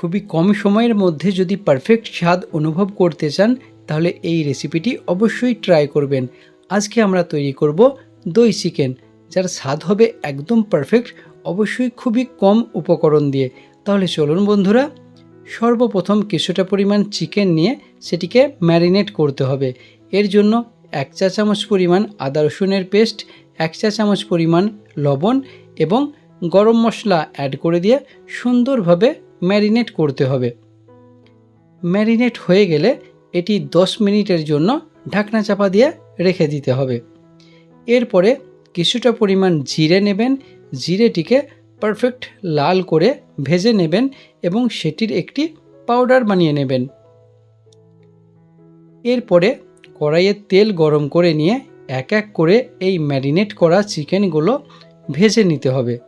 খুবই কম সময়ের মধ্যে যদি পারফেক্ট স্বাদ অনুভব করতে চান, তাহলে এই রেসিপিটি অবশ্যই ট্রাই করবেন। আজকে আমরা তৈরি করব দই চিকেন, যার স্বাদ হবে একদম পারফেক্ট অবশ্যই খুবই কম উপকরণ দিয়ে। তাহলে চলুন বন্ধুরা, সর্বপ্রথম কিছুটা পরিমাণ চিকেন নিয়ে সেটিকে ম্যারিনেট করতে হবে। এর জন্য এক চা চামচ পরিমাণ আদা রসুনের পেস্ট, এক চা চামচ পরিমাণ লবণ এবং গরম মশলা অ্যাড করে দিয়ে সুন্দরভাবে ম্যারিনেট করতে হবে। ম্যারিনেট হয়ে গেলে এটি 10 মিনিটের জন্য ঢাকনা চাপা দিয়ে রেখে দিতে হবে। এরপরে কিছুটা পরিমাণ জিরে নেবেন। জিরেটিকে পারফেক্ট লাল করে ভেজে নেবেন এবং সেটির একটি পাউডার বানিয়ে নেবেন। এরপরে কড়াইয়ে তেল গরম করে নিয়ে এক এক করে এই ম্যারিনেট করা চিকেনগুলো ভেজে নিতে হবে।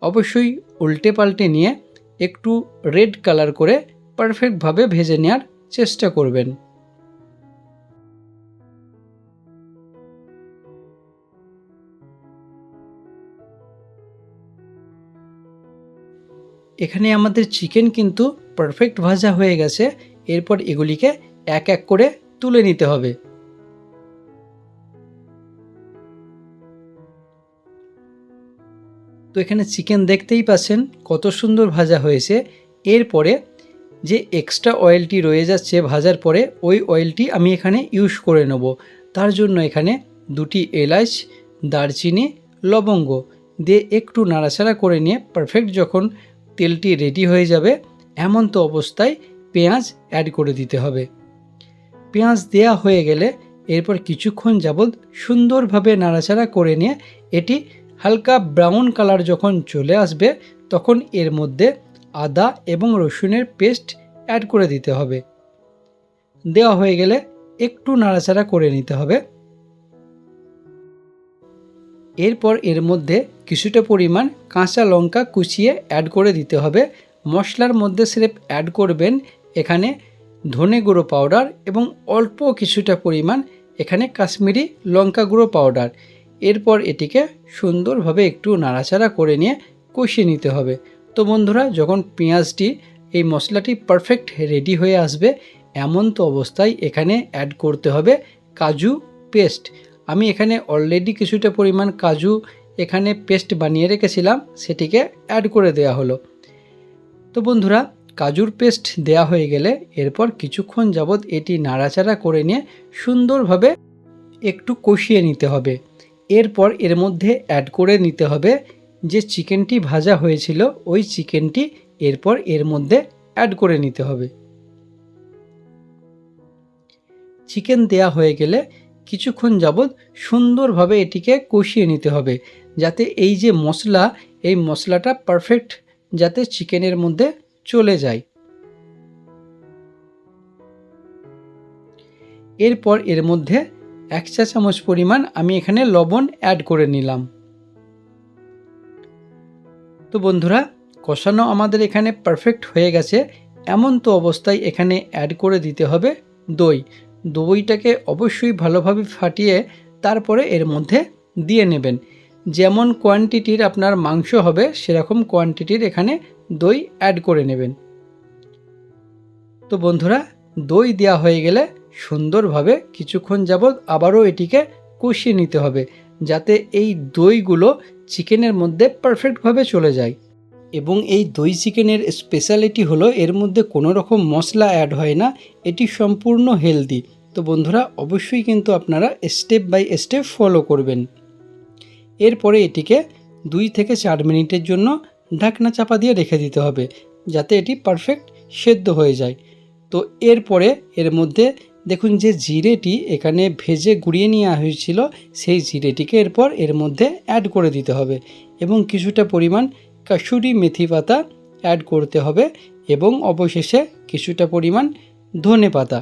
অবশ্যই উল্টে পাল্টে নিয়ে একটু রেড কালার করে পারফেক্টভাবে ভেজে নেওয়ার চেষ্টা করবেন। এখানে আমাদের চিকেন কিন্তু পারফেক্ট ভাজা হয়ে গেছে। এরপর এগুলিকে এক এক করে তুলে নিতে হবে। এখানে চিকেন দেখতেই পাচ্ছেন কত সুন্দর ভাজা হয়েছে। এরপরে যে এক্সট্রা অয়েলটি রয়ে যাচ্ছে ভাজার পরে, ওই অয়েলটি আমি এখানে ইউজ করে নেব। তার জন্য এখানে দুটি এলাচ, দারচিনি, লবঙ্গ দিয়ে একটু নাড়াচাড়া করে নিয়ে পারফেক্ট যখন তেলটি রেডি হয়ে যাবে, এমন তো অবস্থায় পেঁয়াজ অ্যাড করে দিতে হবে। পেঁয়াজ দেয়া হয়ে গেলে এরপর কিছুক্ষণ যাবৎ সুন্দরভাবে নাড়াচাড়া করে নিয়ে এটি হালকা ব্রাউন কালার যখন চলে আসবে, তখন এর মধ্যে আদা এবং রসুনের পেস্ট অ্যাড করে দিতে হবে। দেওয়া হয়ে গেলে একটু নাড়াচাড়া করে নিতে হবে। এরপর এর মধ্যে কিছুটা পরিমাণ কাঁচা লঙ্কা কুচিয়ে অ্যাড করে দিতে হবে। মশলার মধ্যে স্রেফ অ্যাড করবেন এখানে ধনে গুঁড়ো পাউডার এবং অল্প কিছুটা পরিমাণ এখানে কাশ্মীরি লঙ্কা গুঁড়ো পাউডার। এরপর এটিকে সুন্দরভাবে একটু নাড়াচাড়া করে নিয়ে কষিয়ে নিতে হবে। তো বন্ধুরা, যখন পেঁয়াজটি, এই মশলাটি পারফেক্ট রেডি হয়ে আসবে, এমন তো অবস্থায় এখানে অ্যাড করতে হবে কাজু পেস্ট আমি এখানে অলরেডি কিছুটা পরিমাণ কাজু এখানে পেস্ট বানিয়ে রেখেছিলাম, সেটিকে অ্যাড করে দেওয়া হলো। তো বন্ধুরা, কাজুর পেস্ট দেয়া হয়ে গেলে এরপর কিছুক্ষণ যাবৎ এটি নাড়াচাড়া করে নিয়ে সুন্দরভাবে একটু কষিয়ে নিতে হবে। এরপর এর মধ্যে অ্যাড করে নিতে হবে যে চিকেনটি ভাজা হয়েছিল, ওই চিকেনটি এরপর এর মধ্যে অ্যাড করে নিতে হবে। চিকেন দেয়া হয়ে গেলে কিছুক্ষণ যাবৎ সুন্দরভাবে এটিকে কষিয়ে নিতে হবে, যাতে এই যে মশলা, এই মশলাটা পারফেক্ট যাতে চিকেনের মধ্যে চলে যায়। এরপর এর মধ্যে এক চা চামচ পরিমাণ আমি এখানে লবণ অ্যাড করে নিলাম। তো বন্ধুরা, কষানো আমাদের এখানে পারফেক্ট হয়ে গেছে। এমন তো অবস্থায় এখানে অ্যাড করে দিতে হবে দই। দইটাকে অবশ্যই ভালোভাবে ফাটিয়ে তারপরে এর মধ্যে দিয়ে নেবেন। যেমন কোয়ান্টিটির আপনার মাংস হবে, সেরকম কোয়ান্টিটির এখানে দই অ্যাড করে নেবেন। তো বন্ধুরা, দই দেওয়া হয়ে গেলে সুন্দরভাবে কিছুক্ষণ যাবৎ আবারও এটিকে কষিয়ে নিতে হবে, যাতে এই দইগুলো চিকেনের মধ্যে পারফেক্টভাবে চলে যায়। এবং এই দই চিকেনের স্পেশালিটি হলো এর মধ্যে কোনো রকম মশলা অ্যাড হয় না, এটি সম্পূর্ণ হেলদি তো বন্ধুরা, অবশ্যই কিন্তু আপনারা স্টেপ বাই স্টেপ ফলো করবেন। এরপরে এটিকে দুই থেকে চার মিনিটের জন্য ঢাকনা চাপা দিয়ে রেখে দিতে হবে, যাতে এটি পারফেক্ট সেদ্ধ হয়ে যায়। তো এরপরে এর মধ্যে দেখুন যে জিরেটি এখানে ভেজে গুঁড়িয়ে নিয়ে হয়েছিল, সেই জিরেটিকে এরপর এর মধ্যে অ্যাড করে দিতে হবে এবং কিছুটা পরিমাণ কাসুরি মেথি পাতা অ্যাড করতে হবে এবং অবশেষে কিছুটা পরিমাণ ধনে পাতা।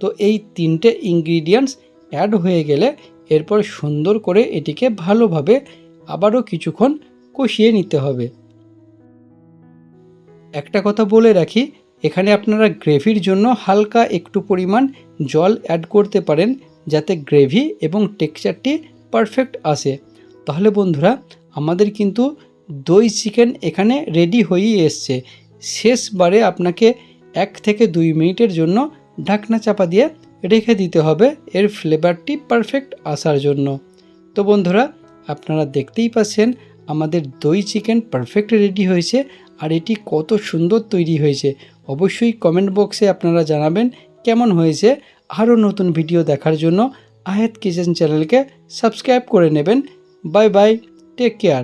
তো এই তিনটে ইনগ্রিডিয়েন্টস অ্যাড হয়ে গেলে এরপর সুন্দর করে এটিকে ভালোভাবে আবারও কিছুক্ষণ কষিয়ে নিতে হবে। একটা কথা বলে রাখি, এখানে আপনারা গ্রেভির জন্য হালকা একটু পরিমাণ জল অ্যাড করতে পারেন যাতে গ্রেভি এবং টেক্সচারটি পারফেক্ট আসে। তাহলে বন্ধুরা, আমাদের কিন্তু দই চিকেন এখানে রেডি হয়েই এসছে। শেষবারে আপনাকে এক থেকে দুই মিনিটের জন্য ঢাকনা চাপা দিয়ে রেখে দিতে হবে, এর ফ্লেভারটি পারফেক্ট আসার জন্য। তো বন্ধুরা, আপনারা দেখতেই পাচ্ছেন, আমাদের দই চিকেন পারফেক্ট রেডি হয়েছে, আর এটি কত সুন্দর তৈরি হয়েছে। অবশ্যই কমেন্ট বক্সে আপনারা জানাবেন কেমন হয়েছে আরও নতুন ভিডিও দেখার জন্য আহেদ কিচেন চ্যানেলকে সাবস্ক্রাইব করে নেবেন। Bye bye, take care.